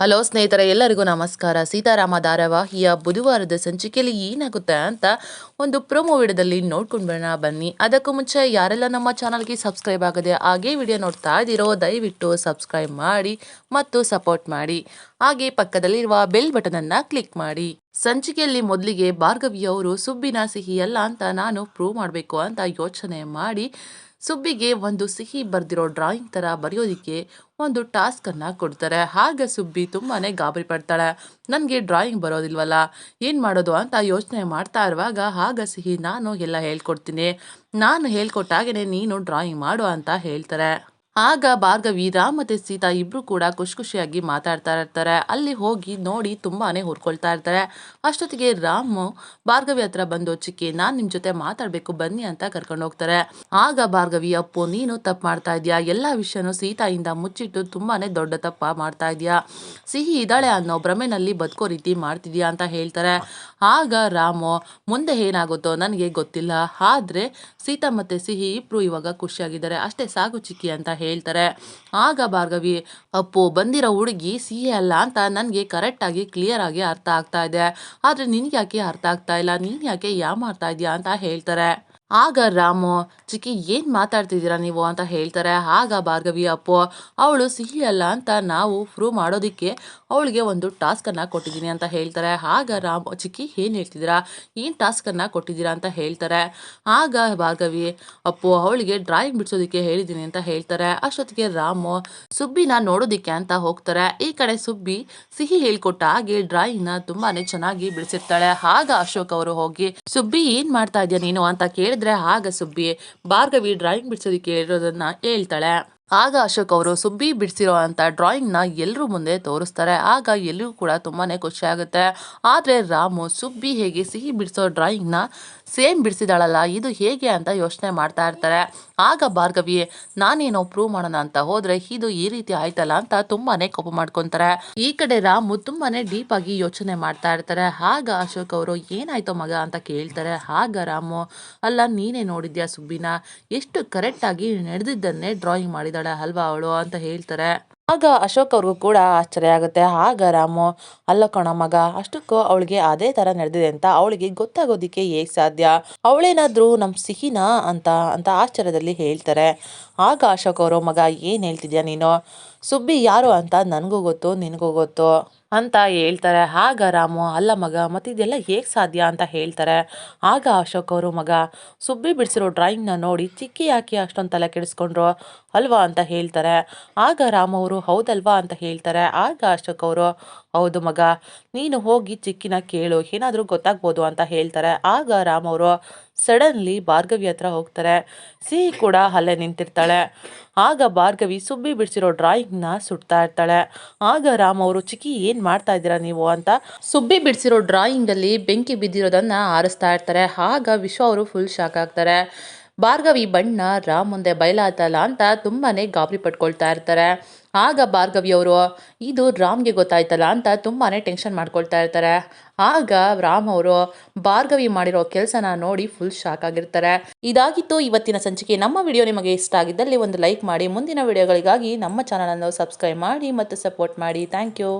Hello ಸ್ನೇಹಿತರೆ, ಎಲ್ಲರಿಗೂ ನಮಸ್ಕಾರ. ಸೀತಾರಾಮ ಧಾರಾವಾಹಿಯ ಬುಧವಾರದ ಸಂಚಿಕೆಯಲ್ಲಿ ಏನಾಗುತ್ತೆ ಅಂತ ಒಂದು ಪ್ರೊಮೋ ವಿಡಿಯೋದಲ್ಲಿ ನೋಡ್ಕೊಂಡು ಬರೋಣ ಬನ್ನಿ. ಅದಕ್ಕೂ ಮುಂಚೆ ಯಾರೆಲ್ಲ ನಮ್ಮ ಚಾನಲ್ಗೆ ಸಬ್ಸ್ಕ್ರೈಬ್ ಆಗದೆ ಹಾಗೆ ವಿಡಿಯೋ ನೋಡ್ತಾ ಇದ್ದೀರೋ, ದಯವಿಟ್ಟು ಸಬ್ಸ್ಕ್ರೈಬ್ ಮಾಡಿ ಮತ್ತು ಸಪೋರ್ಟ್ ಮಾಡಿ. ಹಾಗೆ ಪಕ್ಕದಲ್ಲಿರುವ ಬೆಲ್ ಬಟನ್ ಅನ್ನ ಕ್ಲಿಕ್ ಮಾಡಿ. ಸಂಚಿಕೆಯಲ್ಲಿ ಮೊದಲಿಗೆ ಭಾರ್ಗವಿಯವರು ಸುಬ್ಬಿನ ಸಿಹಿ ಅಲ್ಲ ಅಂತ ನಾನು ಪ್ರೂವ್ ಮಾಡಬೇಕು ಅಂತ ಯೋಚನೆ ಮಾಡಿ ಸುಬ್ಬಿಗೆ ಒಂದು ಸಿಹಿ ಬರ್ದಿರೋ ಡ್ರಾಯಿಂಗ್ ಥರ ಬರೆಯೋದಕ್ಕೆ ಒಂದು ಟಾಸ್ಕ್ ಅನ್ನ ಕೊಡ್ತಾರೆ. ಹಾಗೆ ಸುಬ್ಬಿ ತುಂಬಾ ಗಾಬರಿ ಪಡ್ತಾಳೆ. ನನಗೆ ಡ್ರಾಯಿಂಗ್ ಬರೋದಿಲ್ವಲ್ಲ, ಏನು ಮಾಡೋದು ಅಂತ ಯೋಚನೆ ಮಾಡ್ತಾ ಇರುವಾಗ ಆಗ ಸಿಹಿ, ನಾನು ಎಲ್ಲ ಹೇಳ್ಕೊಡ್ತೀನಿ. ನಾನು ಹೇಳ್ಕೊಟ್ಟಾಗೇನೆ ನೀನು ಡ್ರಾಯಿಂಗ್ ಮಾಡು ಅಂತ ಹೇಳ್ತಾರೆ. ಆಗ ಭಾರ್ಗವಿ ರಾಮ್ ಮತ್ತೆ ಸೀತಾ ಇಬ್ರು ಕೂಡ ಖುಷಿ ಖುಷಿಯಾಗಿ ಮಾತಾಡ್ತಾ ಇರ್ತಾರೆ. ಅಲ್ಲಿ ಹೋಗಿ ನೋಡಿ ತುಂಬಾನೇ ಹುರ್ಕೊಳ್ತಾ ಇರ್ತಾರೆ. ಅಷ್ಟೊತ್ತಿಗೆ ರಾಮ್, ಭಾರ್ಗವಿ ಹತ್ರ ಬಂದು, ಚಿಕ್ಕಿ, ನಾನು ನಿಮ್ಮ ಜೊತೆ ಮಾತಾಡಬೇಕು, ಬನ್ನಿ ಅಂತ ಕರ್ಕೊಂಡು ಹೋಗ್ತಾರೆ. ಆಗ ಭಾರ್ಗವಿ, ಅಪ್ಪು, ನೀನು ತಪ್ಪು ಮಾಡ್ತಾ ಇದೀಯಾ? ಎಲ್ಲಾ ವಿಷಯನೂ ಸೀತಾಯಿಂದ ಮುಚ್ಚಿಟ್ಟು ತುಂಬಾನೇ ದೊಡ್ಡ ತಪ್ಪ ಮಾಡ್ತಾ ಇದೀಯಾ? ಸಿಹಿ ಇದ್ದಾಳೆ ಅನ್ನೋ ಭ್ರಮೆನಲ್ಲಿ ಬದುಕೋ ರೀತಿ ಮಾಡ್ತಿದ್ಯಾ ಅಂತ ಹೇಳ್ತಾರೆ. ಆಗ ರಾಮು, ಮುಂದೆ ಏನಾಗುತ್ತೋ ನನಗೆ ಗೊತ್ತಿಲ್ಲ. ಆದ್ರೆ ಸೀತಾ ಮತ್ತೆ ಸಿಹಿ ಇಬ್ರು ಇವಾಗ ಖುಷಿಯಾಗಿದ್ದಾರೆ. ಅಷ್ಟೇ ಸಾಗು ಚಿಕ್ಕಿ, ಅಂತ ಹೇಳ್ತಾರೆ. ಆಗ ಭಾರ್ಗವಿ, ಅಪ್ಪು, ಬಂದಿರೋ ಹುಡುಗಿ ಸಿಹಿ ಅಲ್ಲ ಅಂತ ನನಗೆ ಕರೆಕ್ಟಾಗಿ ಕ್ಲಿಯರ್ ಆಗಿ ಅರ್ಥ ಆಗ್ತಾ ಇದೆ. ಆದರೆ ನಿನಗೆ ಯಾಕೆ ಅರ್ಥ ಆಗ್ತಾ ಇಲ್ಲ? ನೀನು ಯಾಕೆ ಯಾ ಮಾಡ್ತಾ ಇದೆಯಾ ಅಂತ ಹೇಳ್ತಾರೆ. ಆಗ ರಾಮು, ಚಿಕ್ಕಿ, ಏನ್ ಮಾತಾಡ್ತಿದ್ದೀರಾ ನೀವು? ಅಂತ ಹೇಳ್ತಾರೆ. ಆಗ ಭಾರ್ಗವಿ, ಅಪ್ಪು, ಅವಳು ಸಿಹಿ ಅಲ್ಲ ಅಂತ ನಾವು ಪ್ರೂವ್ ಮಾಡೋದಿಕ್ಕೆ ಅವಳಿಗೆ ಒಂದು ಟಾಸ್ಕ್ ಅನ್ನ ಕೊಟ್ಟಿದ್ದೀನಿ ಅಂತ ಹೇಳ್ತಾರೆ. ಆಗ ರಾಮು, ಚಿಕ್ಕಿ, ಏನ್ ಹೇಳ್ತಿದ್ದೀರಾ? ಏನ್ ಟಾಸ್ಕ್ ಅನ್ನ ಕೊಟ್ಟಿದ್ದೀರಾ? ಅಂತ ಹೇಳ್ತಾರೆ. ಆಗ ಭಾರ್ಗವಿ, ಅಪ್ಪು, ಅವಳಿಗೆ ಡ್ರಾಯಿಂಗ್ ಬಿಡಿಸೋದಿಕ್ಕೆ ಹೇಳಿದ್ದೀನಿ ಅಂತ ಹೇಳ್ತಾರೆ. ಅಷ್ಟೊತ್ತಿಗೆ ರಾಮು, ಸುಬ್ಬಿನ ನೋಡೋದಿಕ್ಕೆ ಅಂತ ಹೋಗ್ತಾರೆ. ಈ ಕಡೆ ಸುಬ್ಬಿ ಸಿಹಿ ಹೇಳ್ಕೊಟ್ಟ ಹಾಗೆ ಡ್ರಾಯಿಂಗ್ನ ತುಂಬಾನೇ ಚೆನ್ನಾಗಿ ಬಿಡಿಸಿರ್ತಾಳೆ. ಆಗ ಅಶೋಕ್ ಅವರು ಹೋಗಿ, ಸುಬ್ಬಿ, ಏನ್ ಮಾಡ್ತಾ ಇದೆಯಾ ನೀನು? ಅಂತ ಕೇಳಿದ್ರೆ ಆಗ ಸುಬ್ಬಿ, ಭಾರ್ಗವಿ ಡ್ರಾಯಿಂಗ್ ಬಿಡಿಸೋದಕ್ಕೆ ಹೇಳಿರೋದನ್ನ ಹೇಳ್ತಾಳೆ. ಆಗ ಅಶೋಕ್ ಅವರು, ಸುಬ್ಬಿ ಬಿಡಿಸಿರೋ ಅಂತ ಡ್ರಾಯಿಂಗ್ನ ಎಲ್ಲರೂ ಮುಂದೆ ತೋರಿಸ್ತಾರೆ. ಆಗ ಎಲ್ಲರೂ ಕೂಡ ತುಂಬಾನೇ ಖುಷಿ ಆಗುತ್ತೆ. ಆದ್ರೆ ರಾಮು, ಸುಬ್ಬಿ ಹೇಗೆ ಸಿಹಿ ಬಿಡಿಸೋ ಡ್ರಾಯಿಂಗ್ನ ಸೇಮ್ ಬಿಡಿಸಿದಾಳಲ್ಲ, ಇದು ಹೇಗೆ ಅಂತ ಯೋಚನೆ ಮಾಡ್ತಾ ಇರ್ತಾರೆ. ಆಗ ಭಾರ್ಗವಿ, ನಾನೇನೋ ಪ್ರೂವ್ ಮಾಡೋಣ ಅಂತ ಹೋದ್ರೆ ಇದು ಈ ರೀತಿ ಆಯ್ತಲ್ಲ ಅಂತ ತುಂಬಾನೇ ಕೋಪ ಮಾಡ್ಕೊಂತಾರೆ. ಈ ಕಡೆ ರಾಮು ತುಂಬಾನೇ ಡೀಪ್ ಆಗಿ ಯೋಚನೆ ಮಾಡ್ತಾ ಇರ್ತಾರೆ. ಆಗ ಅಶೋಕ್ ಅವರು, ಏನಾಯ್ತೋ ಮಗ? ಅಂತ ಕೇಳ್ತಾರೆ. ಆಗ ರಾಮು, ಅಲ್ಲ, ನೀನೇ ನೋಡಿದ್ಯಾ ಸುಬ್ಬಿನ? ಎಷ್ಟು ಕರೆಕ್ಟ್ ಆಗಿ ನಡೆದಿದ್ದನ್ನೇ ಡ್ರಾಯಿಂಗ್ ಮಾಡಿದಾಳೆ ಅಲ್ವಾ ಅವಳು? ಅಂತ ಹೇಳ್ತಾರೆ. ಆಗ ಅಶೋಕ್ ಅವ್ರಿಗೂ ಕೂಡ ಆಶ್ಚರ್ಯ ಆಗುತ್ತೆ. ಆಗ ರಾಮು, ಅಲ್ಲ ಕಣ ಮಗ, ಅಷ್ಟಕ್ಕೂ ಅವಳಿಗೆ ಅದೇ ತರ ನಡೆದಿದೆ ಅಂತ ಅವಳಿಗೆ ಗೊತ್ತಾಗೋದಿಕ್ಕೆ ಹೇಗೆ ಸಾಧ್ಯ? ಅವಳೇನಾದರೂ ನಮ್ಮ ಸಿಹಿನಾ ಅಂತ ಅಂತ ಆಶ್ಚರ್ಯದಲ್ಲಿ ಹೇಳ್ತಾರೆ. ಆಗ ಅಶೋಕ್ ಅವರು, ಮಗ, ಏನು ಹೇಳ್ತಿದ್ಯಾ ನೀನು? ಸುಬ್ಬಿ ಯಾರು ಅಂತ ನನಗೂ ಗೊತ್ತು, ನಿನಗೂ ಗೊತ್ತು. ಅಂತ ಹೇಳ್ತಾರೆ. ಆಗ ರಾಮು, ಅಲ್ಲ ಮಗ ಮತ್ತು ಇದೆಲ್ಲ ಹೇಗೆ ಸಾಧ್ಯ ಅಂತ ಹೇಳ್ತಾರೆ? ಆಗ ಅಶೋಕ್ ಅವರು, ಮಗ, ಸುಬ್ಬಿ ಬಿಡಿಸಿರೋ ಡ್ರಾಯಿಂಗ್ನ ನೋಡಿ ಚಿಕ್ಕಿ ಹಾಕಿ ಅಷ್ಟೊಂದು ತಲೆ ಕೆಡಿಸ್ಕೊಂಡ್ರು? ಅಲ್ವಾ? ಅಂತ ಹೇಳ್ತಾರೆ. ಆಗ ರಾಮು ಅವರು, ಹೌದಲ್ವಾ? ಅಂತ ಹೇಳ್ತಾರೆ. ಆಗ ಅಶೋಕ್ ಅವರು ಹೌದು ಮಗ. ನೀನು ಹೋಗಿ ಚಿಕ್ಕಿನ ಕೇಳು, ಏನಾದರೂ ಗೊತ್ತಾಗ್ಬೋದು ಅಂತ ಹೇಳ್ತಾರೆ. ಆಗ ರಾಮ್ ಅವರು ಸಡನ್ಲಿ ಭಾರ್ಗವಿ ಹತ್ರ ಹೋಗ್ತಾರೆ. ಸಿಹಿ ಕೂಡ ಅಲ್ಲೇ ನಿಂತಿರ್ತಾಳೆ. ಆಗ ಭಾರ್ಗವಿ ಸುಬ್ಬಿ ಬಿಡಿಸಿರೋ ಡ್ರಾಯಿಂಗ್ನ ಸುಡ್ತಾ ಇರ್ತಾಳೆ. ಆಗ ರಾಮ್ ಅವರು, ಚಿಕ್ಕಿ, ಏನು ಮಾಡ್ತಾ ಇದ್ದೀರಾ ನೀವು? ಅಂತ ಸುಬ್ಬಿ ಬಿಡಿಸಿರೋ ಡ್ರಾಯಿಂಗಲ್ಲಿ ಬೆಂಕಿ ಬಿದ್ದಿರೋದನ್ನು ಆರಿಸ್ತಾ ಇರ್ತಾರೆ. ಆಗ ವಿಶ್ವ ಅವರು ಫುಲ್ ಶಾಕ್ ಆಗ್ತಾರೆ. ಭಾರ್ಗವಿ ಬಣ್ಣ ರಾಮ್ ಮುಂದೆ ಬಯಲಾತಲ್ಲ ಅಂತ ತುಂಬಾ ಗಾಬರಿ ಪಟ್ಕೊಳ್ತಾ ಇರ್ತಾರೆ. ಆಗ ಭಾರ್ಗವಿ ಅವರು, ಇದು ರಾಮ್ಗೆ ಗೊತ್ತಾಯ್ತಲ್ಲ ಅಂತ ತುಂಬಾ ಟೆನ್ಷನ್ ಮಾಡ್ಕೊಳ್ತಾ ಇರ್ತಾರೆ. ಆಗ ರಾಮ್ ಅವರು, ಭಾರ್ಗವಿ ಮಾಡಿರೋ ಕೆಲಸನ ನೋಡಿ ಫುಲ್ ಶಾಕ್ ಆಗಿರ್ತಾರೆ. ಇದಾಗಿತ್ತು ಇವತ್ತಿನ ಸಂಚಿಕೆ. ನಮ್ಮ ವಿಡಿಯೋ ನಿಮಗೆ ಇಷ್ಟ ಆಗಿದ್ದಲ್ಲಿ ಒಂದು ಲೈಕ್ ಮಾಡಿ. ಮುಂದಿನ ವಿಡಿಯೋಗಳಿಗಾಗಿ ನಮ್ಮ ಚಾನಲನ್ನು ಸಬ್ಸ್ಕ್ರೈಬ್ ಮಾಡಿ ಮತ್ತು ಸಪೋರ್ಟ್ ಮಾಡಿ. Thank you.